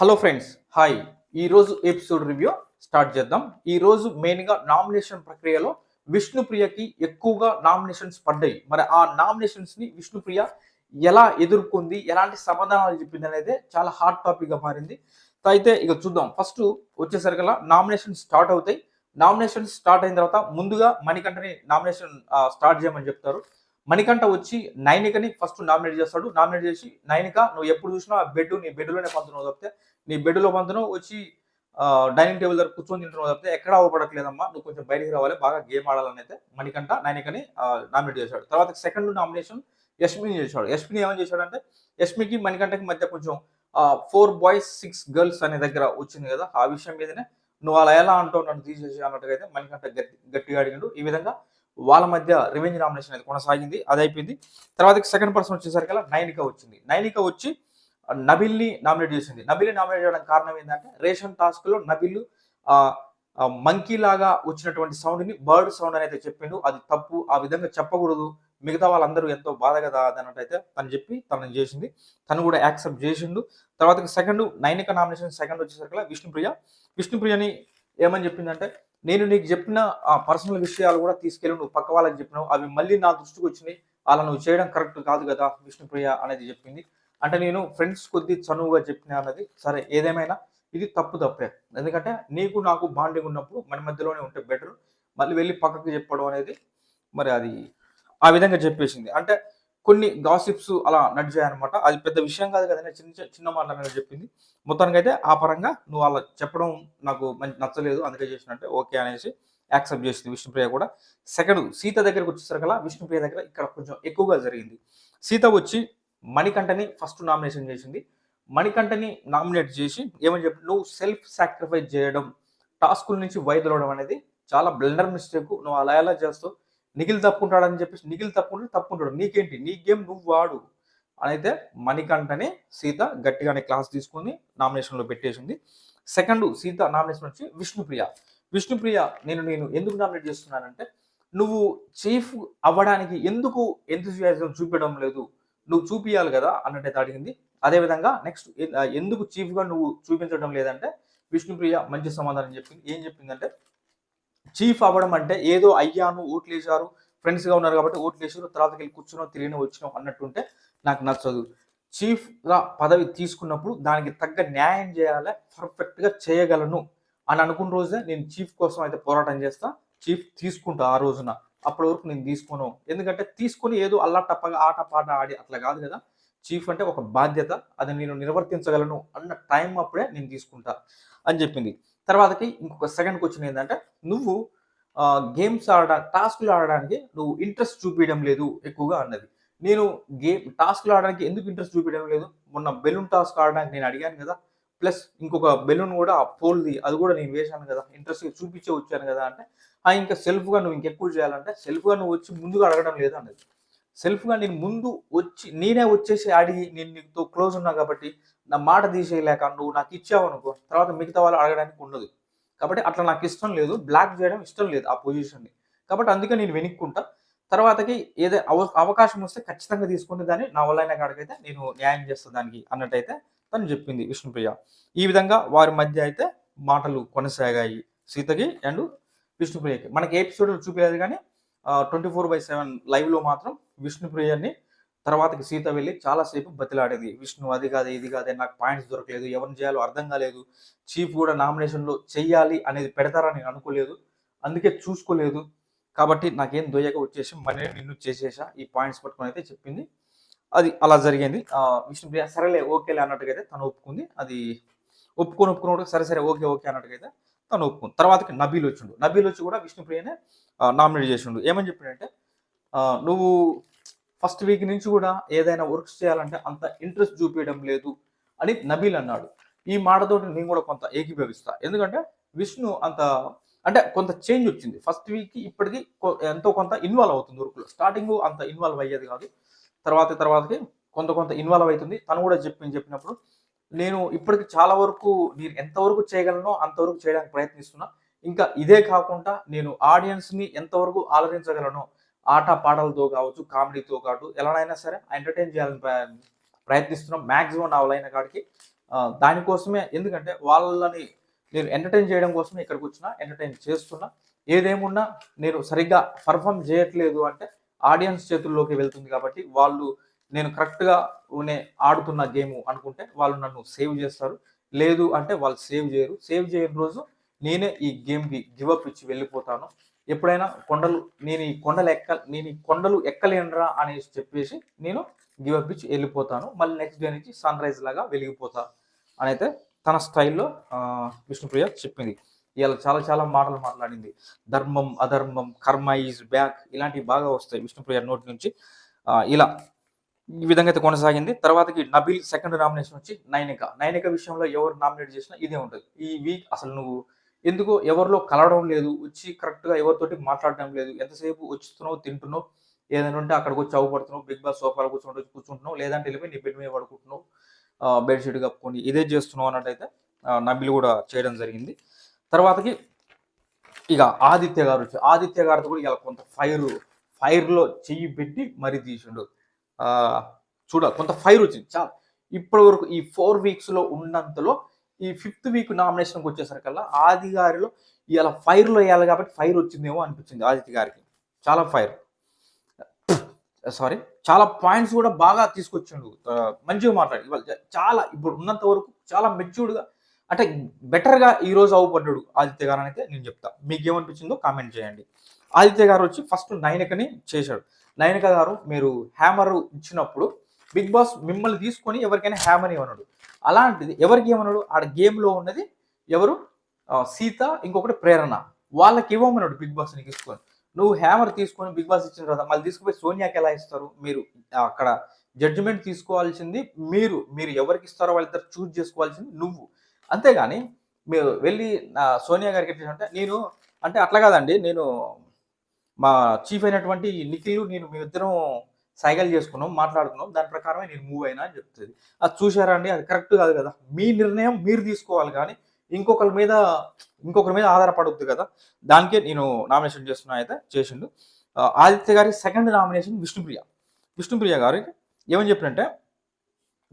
Hello friends hi ఈరోజు episode review start చేద్దాం. ఈరోజు మెయిన్గా నామినేషన్ ప్రక్రియలో విష్ణుప్రియకి ఎక్కువగా నామినేషన్స్ పడ్డాయి. మరి ఆ నామినేషన్స్ని విష్ణుప్రియ ఎలా ఎదుర్కొంది ఎలాంటి సమాధానాలు చెప్పింది అనేది చాలా హాట్ టాపిక్గా మారింది. అయితే ఇక చూద్దాం. ఫస్ట్ వచ్చేసరికల్లా నామినేషన్ స్టార్ట్ అవుతాయి. నామినేషన్ స్టార్ట్ అయిన తర్వాత ముందుగా మణికంఠని నామినేషన్ స్టార్ట్ చేయమని చెప్తారు. మణికంఠ వచ్చి నైనికని ఫస్ట్ నామినేట్ చేస్తాడు. నామినేట్ చేసి నైనిక నువ్వు ఎప్పుడు చూసినా బెడ్ నీ బెడ్లోనే పంతున్నావు తప్పితే నీ బెడ్లో పంతను వచ్చి డైనింగ్ టేబుల్ దగ్గర కూర్చొని తింటున్నావు తప్పితే ఎక్కడ అవ్వబడట్లేదమ్మా నువ్వు కొంచెం బయటికి రావాలి బాగా గేమ్ ఆడాలని అయితే మణికంఠ నైనికని నామినేట్ చేశాడు. తర్వాత సెకండ్ నామినేషన్ యష్మిని చేశాడు. యష్మిని ఏమని చేశాడంటే యష్మికి మణికంఠకి మధ్య కొంచెం ఫోర్ బాయ్స్ సిక్స్ గర్ల్స్ అనే దగ్గర వచ్చింది కదా. ఆ విషయం మీదనే నువ్వు అలా ఎలా అంటావు? నన్ను తీసేసి అన్నట్టుగా అయితే మణికంఠ గట్టి గట్టిగా అడిగాడు. ఈ విధంగా వాళ్ళ మధ్య రివెంజ్ నామినేషన్ అయితే కొనసాగింది. అది అయిపోయింది. తర్వాత సెకండ్ పర్సన్ వచ్చేసరికి నైనిక వచ్చింది. నైనిక వచ్చి నబిల్ని నామినేట్ చేసింది. నబిల్ని నామినేట్ చేయడం కారణం ఏంటంటే రేషన్ టాస్క్లో నబిల్ మంకీ లాగా వచ్చినటువంటి సౌండ్ని బర్డ్ సౌండ్ అని అయితే చెప్పిండు. అది తప్పు. ఆ విధంగా చెప్పకూడదు. మిగతా వాళ్ళందరూ ఎంతో బాధ కదా అన్నట్టు అయితే తను చెప్పి తనని చేసింది. తను కూడా యాక్సెప్ట్ చేసిండు. తర్వాత సెకండ్ నైనిక నామినేషన్ సెకండ్ వచ్చేసరికి విష్ణుప్రియ. విష్ణుప్రియని ఏమని చెప్పిందంటే నేను నీకు చెప్పిన ఆ పర్సనల్ విషయాలు కూడా తీసుకెళ్ళి నువ్వు పక్క వాళ్ళకి చెప్పినావు అవి మళ్ళీ నా దృష్టికి వచ్చినాయి అలా నువ్వు చేయడం కరెక్ట్ కాదు కదా విష్ణుప్రియ అనేది చెప్పింది. అంటే నేను ఫ్రెండ్స్ కొద్ది చనువుగా చెప్పిన అన్నది సరే ఏదేమైనా ఇది తప్పు తప్పే. ఎందుకంటే నీకు నాకు బాండింగ్ ఉన్నప్పుడు మన మధ్యలోనే ఉంటే బెటర్ మళ్ళీ వెళ్ళి పక్కకి చెప్పడం అనేది మరి అది ఆ విధంగా చెప్పేసింది. అంటే కొన్ని గాసిప్స్ అలా నడిచాయన్నమాట. అది పెద్ద విషయం కాదు కదా చిన్న చిన్న- చిన్న చెప్పింది. మొత్తానికి అయితే ఆ పరంగా నువ్వు అలా చెప్పడం నాకు మంచి నచ్చలేదు. అందుకే చేసినట్టే ఓకే అనేసి యాక్సెప్ట్ చేసింది విష్ణుప్రియ కూడా. సెకండ్ సీత దగ్గరకు వచ్చేసరికలా విష్ణుప్రియ దగ్గర ఇక్కడ కొంచెం ఎక్కువగా జరిగింది. సీత వచ్చి మణికంఠని ఫస్ట్ నామినేషన్ చేసింది. మణికంఠని నామినేట్ చేసి ఏమని చెప్పి నువ్వు సెల్ఫ్ సాక్రిఫైస్ చేయడం టాస్కుల నుంచి వైదొలడం అనేది చాలా బ్లెండర్ మిస్టేక్. నువ్వు అలా ఎలా చేస్తావు? నిఖిల్ తప్పుకుంటాడని చెప్పేసి నిఖిల్ తప్పుకుంటే తప్పుకుంటాడు నీకేంటి? నీ గేమ్ నువ్వు వాడు. అని అయితే మణికంఠని సీత గట్టిగానే క్లాస్ తీసుకొని నామినేషన్లో పెట్టేసింది. సెకండ్ సీత నామినేషన్ వచ్చి విష్ణుప్రియ. విష్ణుప్రియ నేను నేను ఎందుకు నామినేట్ చేస్తున్నానంటే నువ్వు చీఫ్ అవ్వడానికి ఎందుకు ఎంతజియాజం చూపించడం లేదు? నువ్వు చూపించాలి కదా అన్నట్టయితే అడిగింది. అదేవిధంగా నెక్స్ట్ ఎందుకు చీఫ్గా నువ్వు చూపించడం లేదంటే విష్ణుప్రియ మంచి సమాధానం చెప్పింది. ఏం చెప్పిందంటే చీఫ్ అవ్వడం అంటే ఏదో అయ్యాను ఓట్లేశారు ఫ్రెండ్స్గా ఉన్నారు కాబట్టి ఓట్లేశారు తర్వాత వెళ్ళి కూర్చున్నాం తిరిగిన వచ్చినాం అన్నట్టుంటే నాకు నచ్చదు. చీఫ్గా పదవి తీసుకున్నప్పుడు దానికి తగ్గ న్యాయం చేయాలి పర్ఫెక్ట్గా చేయగలను అని అనుకున్న రోజే నేను చీఫ్ కోసం అయితే పోరాటం చేస్తా చీఫ్ తీసుకుంటా ఆ రోజున. అప్పటి వరకు నేను తీసుకోను. ఎందుకంటే తీసుకొని ఏదో అల్లా టప్పగా ఆట పాట ఆడి అట్లా కాదు కదా. చీఫ్ అంటే ఒక బాధ్యత అది నేను నిర్వర్తించగలను అన్న టైం అప్పుడే నేను తీసుకుంటా అని చెప్పింది. తర్వాతకి ఇంకొక సెకండ్ క్వశ్చన్ ఏంటంటే నువ్వు గేమ్స్ ఆడ టాస్క్లు ఆడడానికి నువ్వు ఇంట్రెస్ట్ చూపించడం లేదు ఎక్కువగా అన్నది. నేను గేమ్ టాస్క్లు ఆడడానికి ఎందుకు ఇంట్రెస్ట్ చూపించడం లేదు? మొన్న బెలూన్ టాస్క్ ఆడడానికి నేను అడిగాను కదా ప్లస్ ఇంకొక బెలూన్ కూడా పోల్ది అది కూడా నేను వేశాను కదా ఇంట్రెస్ట్ చూపించే వచ్చాను కదా అంటే "ఆ, ఇంకా సెల్ఫ్గా నువ్వు ఇంకెక్కువ చేయాలంటే సెల్ఫ్గా నువ్వు వచ్చి ముందుగా అడగడం లేదు అన్నది. సెల్ఫ్గా నేను ముందు వచ్చి నేనే వచ్చేసి అడిగి నేను నీతో క్లోజ్ ఉన్నా కాబట్టి నా మాట తీసేయలేక నువ్వు నాకు ఇచ్చావు అనుకో తర్వాత మిగతా వాళ్ళు అడగడానికి ఉండదు. కాబట్టి అట్లా నాకు ఇష్టం లేదు బ్లాక్ చేయడం ఇష్టం లేదు ఆ పొజిషన్ని కాబట్టి అందుకే నేను వెనుక్కుంటా. తర్వాతకి ఏదో అవ అవకాశం వస్తే ఖచ్చితంగా తీసుకునే దాన్ని నా వల్ల కాడికైతే నేను న్యాయం చేస్తాను దానికి అన్నట్టయితే తను చెప్పింది విష్ణుప్రియ. ఈ విధంగా వారి మధ్య అయితే మాటలు కొనసాగాయి సీతకి అండ్ విష్ణుప్రియకి. మనకి ఎపిసోడ్లో చూపించలేదు కానీ ట్వంటీ ఫోర్ బై సెవెన్ లైవ్లో మాత్రం విష్ణుప్రియని తర్వాతకి సీత వెళ్ళి చాలాసేపు బతిలాడేది. విష్ణు అది కాదు ఇది కాదే నాకు పాయింట్స్ దొరకలేదు. ఎవరిని చేయాలో అర్థం కాలేదు. చీఫ్ కూడా నామినేషన్లో చెయ్యాలి అనేది పెడతారని నేను అనుకోలేదు. అందుకే చూసుకోలేదు. కాబట్టి నాకేం దొయ్యక వచ్చేసి మనీ నిన్ను చేసేసా. ఈ పాయింట్స్ పట్టుకొని అయితే చెప్పింది. అది అలా జరిగింది. విష్ణుప్రియ సరేలే ఓకేలే అన్నట్టుగా అయితే తను ఒప్పుకుంది. అది ఒప్పుకొని ఒప్పుకున్నప్పుడు సరే సరే ఓకే ఓకే అన్నట్టుగా అయితే తను ఒప్పుకుంది. తర్వాతకి నబీల్ వచ్చిండు. నబీల్ వచ్చి కూడా విష్ణుప్రియనే నామినేట్ చేసిండు. ఏమని చెప్పిండంటే నువ్వు ఫస్ట్ వీక్ నుంచి కూడా ఏదైనా వర్క్స్ చేయాలంటే అంత ఇంట్రెస్ట్ చూపించడం లేదు అని నబీల్ అన్నాడు. ఈ మాటతోటి నేను కూడా కొంత ఏకీభవిస్తా. ఎందుకంటే విష్ణు అంత అంటే కొంత చేంజ్ వచ్చింది. ఫస్ట్ వీక్ ఇప్పటికి కొ- ఎంతో కొంత ఇన్వాల్వ్ అవుతుంది వర్క్లో. స్టార్టింగ్ అంత ఇన్వాల్వ్ అయ్యేది కాదు. తర్వాత తర్వాతకి కొంత కొంత ఇన్వాల్వ్ అవుతుంది. తను కూడా చెప్పి చెప్పినప్పుడు నేను ఇప్పటికి చాలా వరకు నేను ఎంతవరకు చేయగలనో అంతవరకు చేయడానికి ప్రయత్నిస్తున్నా. ఇంకా ఇదే కాకుండా నేను ఆడియన్స్ని ఎంతవరకు ఆలోచించగలను ఆట పాటలతో కావచ్చు కామెడీతో కాటు ఎలానైనా సరే ఎంటర్టైన్ చేయాలని ప్ర- ప్రయత్నిస్తున్నాం. మ్యాక్సిమం నావలైన కాడికి దానికోసమే ఎందుకంటే వాళ్ళని నేను ఎంటర్టైన్ చేయడం కోసమే ఇక్కడికి వచ్చిన ఎంటర్టైన్ చేస్తున్నా. ఏదేమున్నా నేను సరిగ్గా పర్ఫామ్ చేయట్లేదు అంటే ఆడియన్స్ చేతుల్లోకి వెళ్తుంది కాబట్టి వాళ్ళు నేను కరెక్ట్గా నే ఆడుతున్న గేమ్ అనుకుంటే వాళ్ళు నన్ను సేవ్ చేస్తారు. లేదు అంటే వాళ్ళు సేవ్ చేయరు. సేవ్ చేయని రోజు నేనే ఈ గేమ్కి గివప్ ఇచ్చి వెళ్ళిపోతాను. ఎప్పుడైనా కొండలు నేను ఈ కొండలు ఎక్క నేను ఈ కొండలు ఎక్కలేనురా అనేసి చెప్పేసి నేను గివప్ ఇచ్చి వెళ్ళిపోతాను. మళ్ళీ నెక్స్ట్ డే నుంచి సన్ రైజ్ లాగా వెలిగిపోతా అని అయితే తన స్టైల్లో విష్ణుప్రియ చెప్పింది. ఇలా చాలా చాలా మాటలు మాట్లాడింది. ధర్మం అధర్మం కర్మ ఈజ్ బ్యాక్ ఇలాంటివి బాగా వస్తాయి విష్ణుప్రియ నోటి నుంచి. ఇలా ఈ విధంగా అయితే కొనసాగింది. తర్వాతకి నబిల్ సెకండ్ నామినేషన్ వచ్చి నైనిక. నైనిక విషయంలో ఎవరు నామినేట్ చేసినా ఇదే ఉంటుంది. ఈ వీక్ అసలు నువ్వు ఎందుకో ఎవరిలో కలవడం లేదు? వచ్చి కరెక్ట్గా ఎవరితోటి మాట్లాడడం లేదు. ఎంతసేపు వచ్చుతున్నావు తింటున్నావు? ఏదైనా ఉంటే అక్కడికి వచ్చి అవ్వబడుతున్నావు బిగ్ బాస్ సోఫాలో కూర్చుంటూ కూర్చుంటున్నావు లేదంటే వెళ్ళిపోయి నీ బెడ్ మీద పడుకుంటున్నావు బెడ్షీట్ కప్పుకొని ఇదే చేస్తున్నావు అన్నట్టయితే ఆ, నబిల్ కూడా చేయడం జరిగింది. తర్వాతకి ఇక ఆదిత్య గారు వచ్చి ఆదిత్య గారితో కూడా ఇలా కొంత ఫైర్ ఫైర్లో చెయ్యి పెట్టి మరీ తీసిండు. చూడాలి చూడ కొంత ఫైర్ వచ్చింది. చాలా. ఇప్పటి వరకు ఈ ఫోర్ వీక్స్లో ఉన్నంతలో ఈ ఫిఫ్త్ వీక్ నామినేషన్కి వచ్చేసరికల్లా ఆది గారిలో ఇలా ఫైర్లో వేయాలి కాబట్టి ఫైర్ వచ్చిందేమో అనిపించింది ఆదిత్య గారికి. చాలా ఫైర్ సారీ చాలా పాయింట్స్ కూడా బాగా తీసుకొచ్చిండు. మంచిగా మాట్లాడి. ఇవాళ చాలా ఇప్పుడు ఉన్నంత వరకు చాలా మెచ్యూర్డ్గా అంటే బెటర్గా ఈరోజు అవుపడ్డాడు ఆదిత్య గారు అయితే నేను చెప్తా. మీకు ఏమనిపించిందో కామెంట్ చేయండి. ఆదిత్య గారు వచ్చి ఫస్ట్ నైనికని చేశాడు. నైనిక గారు మీరు హ్యామర్ ఇచ్చినప్పుడు బిగ్ బాస్ మిమ్మల్ని తీసుకొని ఎవరికైనా హ్యామర్ ఇవ్వనడు అలాంటిది ఎవరికి ఏమన్నాడు ఆడ గేమ్లో ఉన్నది ఎవరు? సీత ఇంకొకటి ప్రేరణ. వాళ్ళకి ఇవ్వమన్నాడు బిగ్ బాస్ నీకు తీసుకొని? నువ్వు హ్యామర్ తీసుకొని బిగ్ బాస్ ఇచ్చిన తర్వాత మళ్ళీ తీసుకుపోయి సోనియాకి ఎలా ఇస్తారు? మీరు అక్కడ జడ్జిమెంట్ తీసుకోవాల్సింది మీరు. మీరు ఎవరికి ఇస్తారో వాళ్ళిద్దరు చూజ్ చేసుకోవాల్సింది నువ్వు. అంతేగాని మీరు వెళ్ళి సోనియా గారికి అంటే నేను అంటే అట్లా కాదండి నేను మా చీఫ్ అయినటువంటి నిఖిల్ నేను మీ ఇద్దరం సైకిల్ చేసుకున్నాం మాట్లాడుకున్నాం దాని ప్రకారమే నేను మూవ్ అయినా అని చెప్తుంది. అది చూసారా అండి? అది కరెక్ట్ కాదు కదా. మీ నిర్ణయం మీరు తీసుకోవాలి కానీ ఇంకొకరి మీద ఇంకొకరి మీద ఆధారపడవద్దు కదా. దానికే నేను నామినేషన్ చేస్తున్నా అయితే చేసిండు. ఆదిత్య గారి సెకండ్ నామినేషన్ విష్ణుప్రియ. విష్ణుప్రియ గారికి ఏమని చెప్పినంటే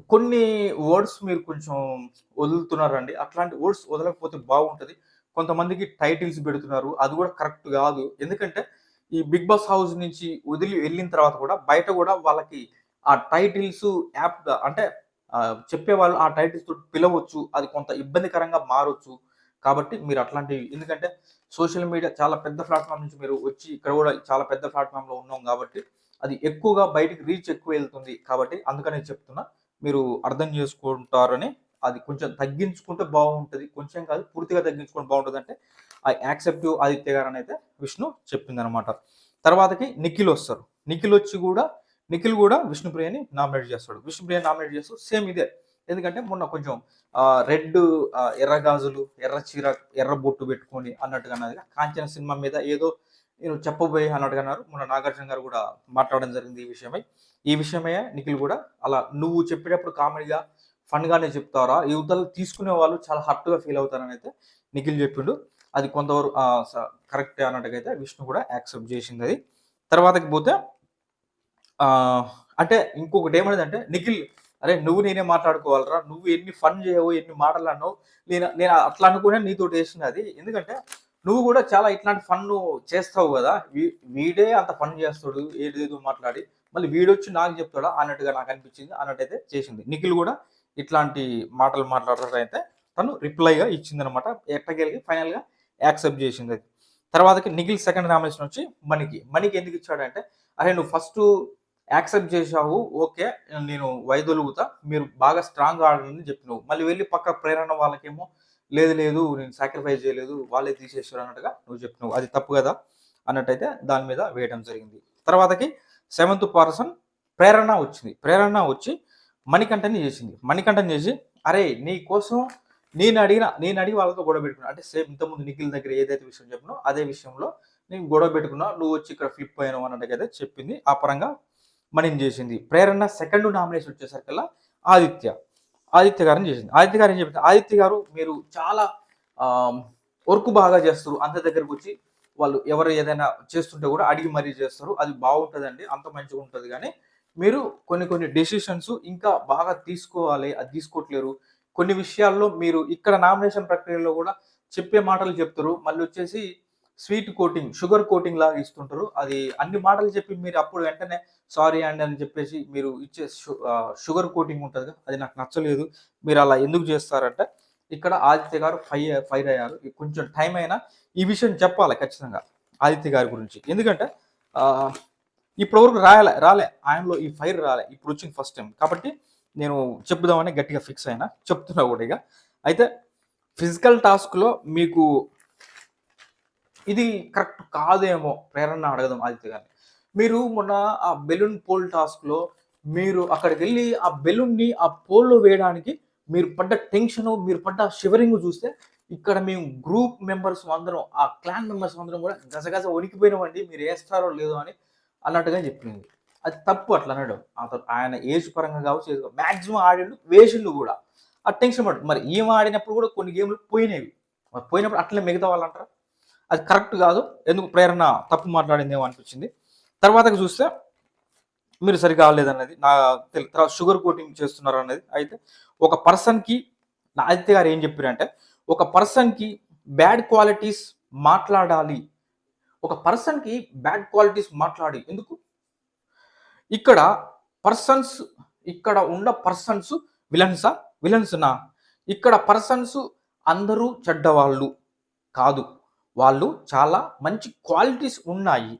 కొన్ని వర్డ్స్ మీరు కొంచెం వదులుతున్నారండి. అట్లాంటి వర్డ్స్ వదలకపోతే బాగుంటుంది. కొంతమందికి టైటిల్స్ పెడుతున్నారు. అది కూడా కరెక్ట్ కాదు. ఎందుకంటే ఈ బిగ్ బాస్ హౌస్ నుంచి వదిలి వెళ్ళిన తర్వాత కూడా బయట కూడా వాళ్ళకి ఆ టైటిల్స్ యాప్ అంటే చెప్పేవాళ్ళు ఆ టైటిల్స్ తోటి పిలవచ్చు అది కొంత ఇబ్బందికరంగా మారొచ్చు. కాబట్టి మీరు అట్లాంటివి ఎందుకంటే సోషల్ మీడియా చాలా పెద్ద ప్లాట్ఫామ్ నుంచి మీరు వచ్చి ఇక్కడ కూడా చాలా పెద్ద ప్లాట్ఫామ్లో ఉన్నాం కాబట్టి అది ఎక్కువగా బయటికి రీచ్ ఎక్కువ వెళ్తుంది. కాబట్టి అందుకనే చెప్తున్నా మీరు అర్థం చేసుకుంటారని అది కొంచెం తగ్గించుకుంటే బాగుంటుంది. కొంచెం కాదు పూర్తిగా తగ్గించుకుంటే బాగుంటుంది అంటే ఆ యాక్సెప్టివ్ ఆదిత్య గారు అని అయితే విష్ణు చెప్పిందనమాట తర్వాతకి నిఖిల్ వస్తారు. నిఖిల్ వచ్చి కూడా నిఖిల్ కూడా విష్ణుప్రియని నామినేట్ చేస్తాడు. విష్ణుప్రియ నామినేట్ చేస్తూ సేమ్ ఇదే. ఎందుకంటే మొన్న కొంచెం రెడ్ ఎర్ర గాజులు ఎర్ర చీర ఎర్ర బొట్టు పెట్టుకొని అన్నట్టుగా అన్నది కాంచన సినిమా మీద ఏదో నేను చెప్పబోయే అన్నట్టుగా అన్నారు. మొన్న నాగార్జున గారు కూడా మాట్లాడడం జరిగింది ఈ విషయమై. ఈ విషయమై నిఖిల్ కూడా అలా నువ్వు చెప్పేటప్పుడు కామెడీగా ఫన్గానే చెప్తారా? యువతలు తీసుకునే వాళ్ళు చాలా హర్ట్గా ఫీల్ అవుతారని అయితే నిఖిల్ చెప్పిండు. అది కొంతవరకు కరెక్ట్ అన్నట్టుగా అయితే విష్ణు కూడా యాక్సెప్ట్ చేసింది అది తర్వాతకి పోతే అంటే ఇంకొకటి ఏమన్నదంటే నిఖిల్ అరే నువ్వు నేనే మాట్లాడుకోవాలరా నువ్వు ఎన్ని ఫన్ చేయవు ఎన్ని మాటలు అన్నావు నేను నేను అట్లా అనుకునే నీతో వేసింది అది ఎందుకంటే నువ్వు కూడా చాలా ఇట్లాంటి ఫన్ చేస్తావు కదా వీ- వీడే అంత ఫన్ చేస్తాడు ఏదేదో మాట్లాడి మళ్ళీ వీడొచ్చి నాకు చెప్తాడా అన్నట్టుగా నాకు అనిపించింది అన్నట్టయితే చేసింది. నిఖిల్ కూడా ఇట్లాంటి మాటలు మాట్లాడతారైతే తను రిప్లైగా ఇచ్చిందనమాట ఎట్టగలిగి ఫైనల్గా యాక్సెప్ట్ చేసింది. తర్వాతకి నిఖిల్ సెకండ్ నామినేషన్ వచ్చి మణికి. మణికి ఎందుకు ఇచ్చాడంటే అరే నువ్వు ఫస్ట్ యాక్సెప్ట్ చేసావు ఓకే నేను వైదొలుగుతా మీరు బాగా స్ట్రాంగ్ ఆడని చెప్పినావు. మళ్ళీ వెళ్ళి పక్క ప్రేరణ వాళ్ళకేమో లేదు లేదు నేను సాక్రిఫైస్ చేయలేదు వాళ్ళే తీసేసారు అన్నట్టుగా నువ్వు చెప్పినావు. అది తప్పు కదా? అన్నట్టయితే దాని మీద వేయడం జరిగింది. తర్వాతకి సెవెంత్ పర్సన్ ప్రేరణ వచ్చింది. ప్రేరణ వచ్చి మణికంఠని చేసింది. మణికంఠని చేసి అరే నీ కోసం నేను అడిగిన నేను అడిగి వాళ్ళతో గొడవ పెట్టుకున్నా. అంటే సేమ్ ఇంతకుముందు నిఖిల్ దగ్గర ఏదైతే విషయం చెప్పినో అదే విషయంలో నేను గొడవ పెట్టుకున్నా నువ్వు వచ్చి ఇక్కడ ఫ్లిప్ అయినావు అన్నట్టుగా చెప్పింది. ఆ పరంగా మనం చేసింది? ప్రేరణ సెకండ్ నామినేషన్ వచ్చేసరికల్లా ఆదిత్య. ఆదిత్య గారిని చేసింది. ఆదిత్య గారు ఏం చెప్పింది? ఆదిత్య గారు మీరు చాలా వర్క్ బాగా చేస్తారు. అంత దగ్గరకు వచ్చి వాళ్ళు ఎవరు ఏదైనా చేస్తుంటే కూడా అడిగి మరీ చేస్తారు. అది బాగుంటుందండి. అంత మంచిగా ఉంటుంది. కానీ మీరు కొన్ని కొన్ని డెసిషన్స్ ఇంకా బాగా తీసుకోవాలి. అది తీసుకోవట్లేరు. కొన్ని విషయాల్లో మీరు ఇక్కడ నామినేషన్ ప్రక్రియలో కూడా చెప్పే మాటలు చెప్తారు. మళ్ళీ వచ్చేసి స్వీట్ కోటింగ్ షుగర్ కోటింగ్ లాగా ఇస్తుంటారు. అది అన్ని మాటలు చెప్పి మీరు అప్పుడు వెంటనే సారీ అండి అని చెప్పేసి మీరు ఇచ్చే షుగర్ కోటింగ్ ఉంటుంది అది నాకు నచ్చలేదు. మీరు అలా ఎందుకు చేస్తారంటే ఇక్కడ ఆదిత్య గారు ఫైర్ ఫైర్ అయ్యారు. కొంచెం టైం అయినా ఈ విషయం చెప్పాలి ఖచ్చితంగా ఆదిత్య గారి గురించి. ఎందుకంటే ఇప్పటివరకు రాయలే రాలే. ఆయనలో ఈ ఫైర్ రాలే. ఇప్పుడు వచ్చింది ఫస్ట్ టైం. కాబట్టి నేను చెప్పుదామని గట్టిగా ఫిక్స్ అయినా చెప్తున్నా కూడా ఇక. అయితే ఫిజికల్ టాస్క్లో మీకు ఇది కరెక్ట్ కాదేమో ప్రేరణ అడగదాం ఆదిత్య గారిని. మీరు మొన్న ఆ బెలూన్ పోల్ టాస్క్లో మీరు అక్కడికి వెళ్ళి ఆ బెలూన్ని ఆ పోల్లో వేయడానికి మీరు పడ్డ టెన్షన్ మీరు పడ్డ షివరింగ్ చూస్తే ఇక్కడ మేము గ్రూప్ మెంబర్స్ అందరం ఆ క్లాన్ మెంబర్స్ అందరం కూడా గజగజ వణికిపోయినామండి మీరు వేస్తారో లేదో అని అన్నట్టుగా చెప్పింది. అది తప్పు అట్లా అనడం. అతను ఆయన ఏజ్ పరంగా కావచ్చు మ్యాక్సిమం ఆడిండు వేసిండు కూడా. ఆ టెన్షన్ పడు మరి ఏం ఆడినప్పుడు కూడా కొన్ని గేమ్లు పోయినవి. మరి పోయినప్పుడు అట్లనే మిగతా వాళ్ళు అంటారు? అది కరెక్ట్ కాదు. ఎందుకు ప్రేరణ తప్పు మాట్లాడిందేమో అనిపించింది. తర్వాత చూస్తే మీరు సరిగా కాలేదన్నది నా తెలు- తర్వాత షుగర్ కోటింగ్ చేస్తున్నారు అనేది అయితే ఒక పర్సన్కి నా ఆదిత్య గారు ఏం చెప్పారంటే ఒక పర్సన్కి బ్యాడ్ క్వాలిటీస్ మాట్లాడాలి. ఒక పర్సన్కి బ్యాడ్ క్వాలిటీస్ మాట్లాడి. ఎందుకు? ఇక్కడ పర్సన్స్ ఇక్కడ ఉన్న పర్సన్స్ విలన్సా విలన్స్నా ఇక్కడ పర్సన్స్ అందరూ చెడ్డవాళ్ళు కాదు. వాళ్ళు చాలా మంచి క్వాలిటీస్ ఉన్నాయి.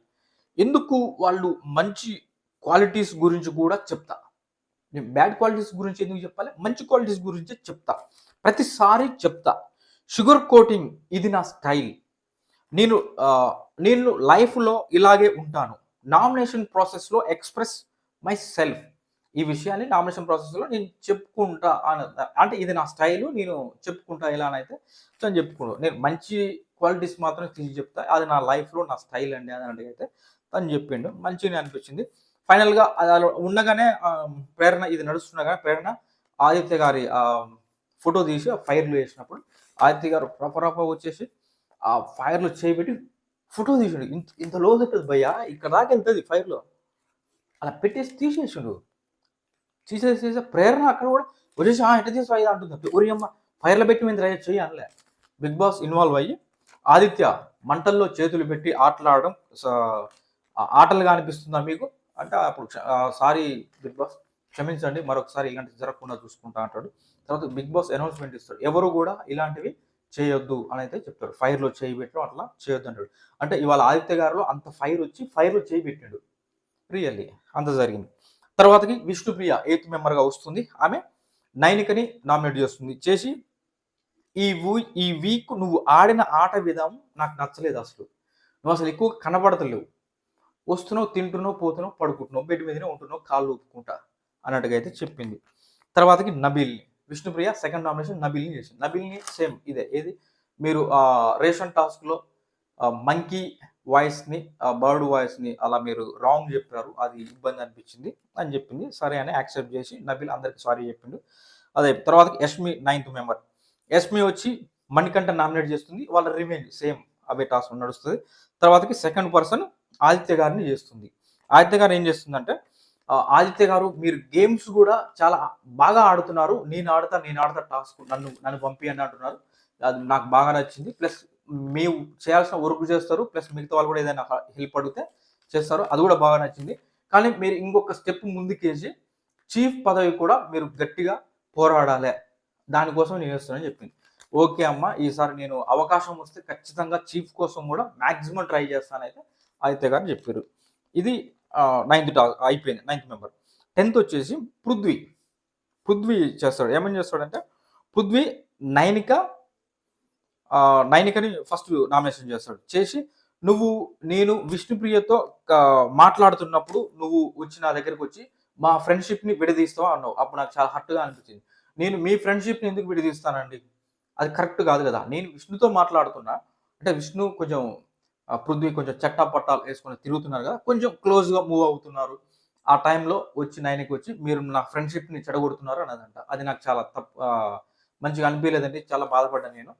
ఎందుకు వాళ్ళు మంచి క్వాలిటీస్ గురించి కూడా చెప్తా. నేను బ్యాడ్ క్వాలిటీస్ గురించి ఎందుకు చెప్పాలి? మంచి క్వాలిటీస్ గురించి చెప్తా. ప్రతిసారి చెప్తా. షుగర్ కోటింగ్ ఇది నా స్టైల్ నేను నేను లైఫ్లో ఇలాగే ఉంటాను. నామినేషన్ ప్రాసెస్లో ఎక్స్ప్రెస్ మై సెల్ఫ్. ఈ విషయాన్ని నామినేషన్ ప్రాసెస్లో నేను చెప్పుకుంటా అని- అంటే ఇది నా స్టైల్ నేను చెప్పుకుంటా ఇలా అని అయితే తను చెప్పుకుంటాను నేను మంచి క్వాలిటీస్ మాత్రం తీసి చెప్తా. అది నా లైఫ్లో నా స్టైల్ అండి అని అంటే అయితే తను చెప్పిండు. మంచిగా అనిపించింది. ఫైనల్గా అది అలా ఉండగానే ప్రేరణ ఇది నడుస్తుండగా ప్రేరణ ఆదిత్య గారి ఫోటో తీసి ఆ వేసినప్పుడు ఆదిత్య గారు రపరప వచ్చేసి ఆ ఫైర్లు చేయబెట్టి ఫోటో తీసిండు. ఇంత ఇంత లోజ్ ఉంటుంది భయ్యా. ఇక్కడ దాకా వెళ్తుంది ఫైర్లో అలా పెట్టేసి తీసేసిండు. తీసేసేసి ప్రేరణ అక్కడ కూడా వచ్చేసి "ఆ, ఎట్ట తీసి అయ్యా అంటుంది. ఒరి అమ్మ ఫైర్లో పెట్టి మీద రైట్ చెయ్యి అనలే. బిగ్ బాస్ ఇన్వాల్వ్ అయ్యి ఆదిత్య మంటల్లో చేతులు పెట్టి ఆటలాడడం స- ఆటలుగా అనిపిస్తుందా మీకు? అంటే అప్పుడు సారీ బిగ్ బాస్ క్షమించండి. మరొకసారి ఇలాంటి జరగకుండా చూసుకుంటా అంటాడు. తర్వాత బిగ్ బాస్ అనౌన్స్మెంట్ ఇస్తాడు. ఎవరు కూడా ఇలాంటివి చేయొద్దు అని అయితే చెప్తాడు. ఫైర్లో చేయి పెట్టడం అట్లా చేయొద్దు అంటాడు. అంటే ఇవాళ ఆదిత్య గారిలో అంత ఫైర్ వచ్చి ఫైర్లో చేయి పెట్టాడు. రియల్లీ అంత జరిగింది. తర్వాతకి విష్ణుప్రియ ఎయిత్ మెంబర్గా వస్తుంది. ఆమె నైనికని నామినేట్ చేస్తుంది. చేసి ఈ ఈ వీక్ నువ్వు ఆడిన ఆట విధానం నాకు నచ్చలేదు అసలు. నువ్వు అసలు ఎక్కువ కనబడతలేవు. వస్తున్నావు తింటున్నావు పోతున్నావు పడుకుంటున్నావు బెడ్ మీదనే ఉంటున్నావు కాళ్ళు ఊపుకుంటా అన్నట్టుగా అయితే చెప్పింది. తర్వాతకి నబీల్ని విష్ణుప్రియ సెకండ్ నామినేషన్ నబిల్ని చేసింది. నబిల్ని సేమ్ ఇదే. ఏది? మీరు రేషన్ టాస్క్లో మంకీ వాయిస్ని బర్డ్ వాయిస్ని అలా మీరు రాంగ్ చెప్పారు. అది ఇబ్బంది అనిపించింది అని చెప్పింది. సరే అని యాక్సెప్ట్ చేసి నబిల్ అందరికి సారీ చెప్పిండు. అదే తర్వాత యష్మి నైన్త్ మెంబర్ యష్మి వచ్చి మణికంఠ నామినేట్ చేస్తుంది. వాళ్ళ రివెంజ్ సేమ్ అవే టాస్క్ నడుస్తుంది. తర్వాతకి సెకండ్ పర్సన్ ఆదిత్య గారిని చేస్తుంది. ఆదిత్య గారు ఏం చేస్తుందంటే ఆదిత్య గారు మీరు గేమ్స్ కూడా చాలా బాగా ఆడుతున్నారు. నేను ఆడతా నేను ఆడతా టాస్క్ నన్ను నన్ను పంపి అని అంటున్నారు. అది నాకు బాగా నచ్చింది. ప్లస్ మేము చేయాల్సిన వర్క్ చేస్తారు. ప్లస్ మిగతా వాళ్ళు కూడా ఏదైనా హెల్ప్ అడిగితే చేస్తారు. అది కూడా బాగా నచ్చింది. కానీ మీరు ఇంకొక స్టెప్ ముందుకేసి చీఫ్ పదవి కూడా మీరు గట్టిగా పోరాడాలి. దానికోసం నేను చేస్తానని చెప్పింది. ఓకే అమ్మ ఈసారి నేను అవకాశం వస్తే ఖచ్చితంగా చీఫ్ కోసం కూడా మ్యాక్సిమం ట్రై చేస్తానైతే ఆదిత్య గారు చెప్పారు. ఇది నైన్త్ టా అయిపోయింది నైన్త్ మెంబర్ టెన్త్ వచ్చేసి పృథ్వీ. పృథ్వీ చేస్తాడు. ఏమని చేస్తాడంటే పృథ్వీ నైనిక నైనికని ఫస్ట్ నామినేషన్ చేస్తాడు. చేసి నువ్వు నేను విష్ణుప్రియతో మాట్లాడుతున్నప్పుడు నువ్వు వచ్చి నా దగ్గరికి వచ్చి మా ఫ్రెండ్షిప్ని విడదీస్తావు అన్నావు. అప్పుడు నాకు చాలా హర్ట్గా అనిపించింది. నేను మీ ఫ్రెండ్షిప్ని ఎందుకు విడదీస్తానండి? అది కరెక్ట్ కాదు కదా. నేను విష్ణుతో మాట్లాడుతున్నా. అంటే విష్ణు కొంచెం పృథ్వీ కొంచెం చట్టా పట్టాలు వేసుకొని తిరుగుతున్నారు కదా కొంచెం క్లోజ్గా మూవ్ అవుతున్నారు. ఆ టైంలో వచ్చి నైన్కి వచ్చి మీరు నా ఫ్రెండ్షిప్ని చెడగొడుతున్నారు అన్నదంట. అది నాకు చాలా తప్పు మంచిగా అనిపించలేదండి చాలా బాధపడ్డాను నేను.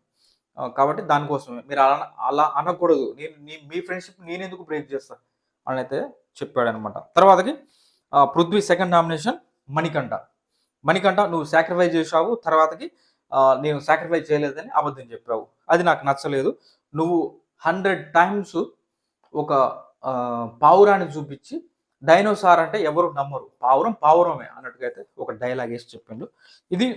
కాబట్టి దానికోసమే. మీరు అలా అలా అనకూడదు. నేను నీ మీ ఫ్రెండ్షిప్ నేను ఎందుకు బ్రేక్ చేస్తా? అని అయితే చెప్పాడు అనమాట తర్వాతకి పృథ్వీ సెకండ్ నామినేషన్ మణికంఠ. మణికంఠ నువ్వు సాక్రిఫైస్ చేసావు తర్వాతకి నేను సాక్రిఫైస్ చేయలేదని అబద్ధం చెప్పావు. అది నాకు నచ్చలేదు. నువ్వు హండ్రెడ్ టైమ్స్ ఒక పావురాన్ని చూపించి డైనోసార్ అంటే ఎవరు నమ్మరు. పావురం పావురమే అన్నట్టుగా అయితే ఒక డైలాగ్ వేసి చెప్పిండు. ఇది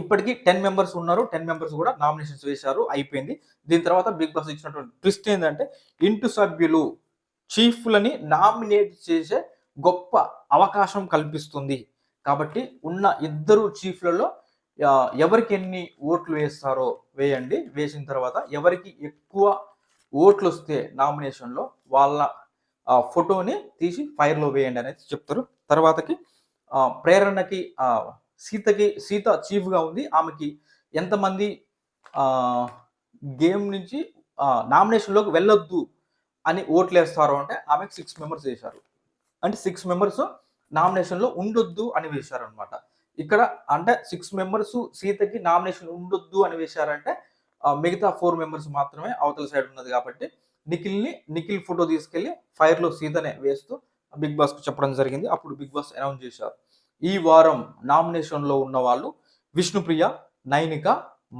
ఇప్పటికీ టెన్ మెంబర్స్ ఉన్నారు. టెన్ మెంబర్స్ కూడా నామినేషన్స్ వేశారు. అయిపోయింది. దీని తర్వాత బిగ్ బాస్ ఇచ్చినటువంటి ట్విస్ట్ ఏంటంటే ఇంటి సభ్యులు చీఫ్లని నామినేట్ చేసే గొప్ప అవకాశం కల్పిస్తుంది. కాబట్టి ఉన్న ఇద్దరు చీఫ్లలో ఎవరికి ఎన్ని ఓట్లు వేస్తారో వేయండి. వేసిన తర్వాత ఎవరికి ఎక్కువ ఓట్లు వస్తే నామినేషన్లో వాళ్ళ ఫోటోని తీసి ఫైర్లో వేయండి అనేది చెప్తారు. తర్వాతకి ప్రేరణకి సీతకి సీత చీఫ్గా ఉంది. ఆమెకి ఎంతమంది గేమ్ నుంచి నామినేషన్లోకి వెళ్ళొద్దు అని ఓట్లు వేస్తారు అంటే ఆమెకు సిక్స్ మెంబర్స్ వేశారు. అంటే సిక్స్ మెంబర్స్ నామినేషన్లో ఉండొద్దు అని వేశారు అనమాట ఇక్కడ అంటే సిక్స్ మెంబర్స్ సీతకి నామినేషన్ ఉండొద్దు అని వేశారంటే మిగతా ఫోర్ మెంబర్స్ మాత్రమే అవతల సైడ్ ఉన్నది కాబట్టి నిఖిల్ని నిఖిల్ ఫోటో తీసుకెళ్ళి ఫైర్లో సీతనే వేస్తూ బిగ్ బాస్కు చెప్పడం జరిగింది. అప్పుడు బిగ్ బాస్ అనౌన్స్ చేశారు. ఈ వారం నామినేషన్లో ఉన్న వాళ్ళు విష్ణుప్రియ నైనిక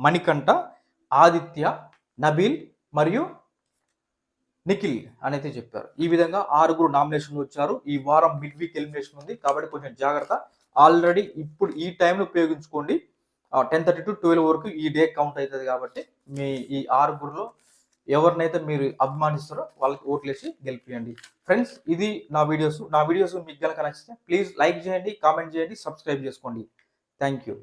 మణికంఠ ఆదిత్య నబీల్ మరియు నిఖిల్ అనేది చెప్పారు. ఈ విధంగా ఆరుగురు నామినేషన్లు వచ్చారు. ఈ వారం మిడ్ వీక్ ఎలిమినేషన్ ఉంది కాబట్టి కొంచెం జాగ్రత్త. ఆల్రెడీ ఇప్పుడు ఈ టైంలో ఉపయోగించుకోండి. టెన్ థర్టీ టు ట్వెల్వ్ వరకు ఈ డే కౌంట్ అవుతుంది కాబట్టి మీ ఈ ఆరుగురులో ఎవరినైతే మీరు అభిమానిస్తారో వాళ్ళకి ఓట్లేసి గెలిపియండి. ఫ్రెండ్స్ ఇది నా వీడియోస్ నా వీడియోస్ మీకు కనుక నచ్చితే ప్లీజ్ లైక్ చేయండి కామెంట్ చేయండి సబ్స్క్రైబ్ చేసుకోండి. Thank you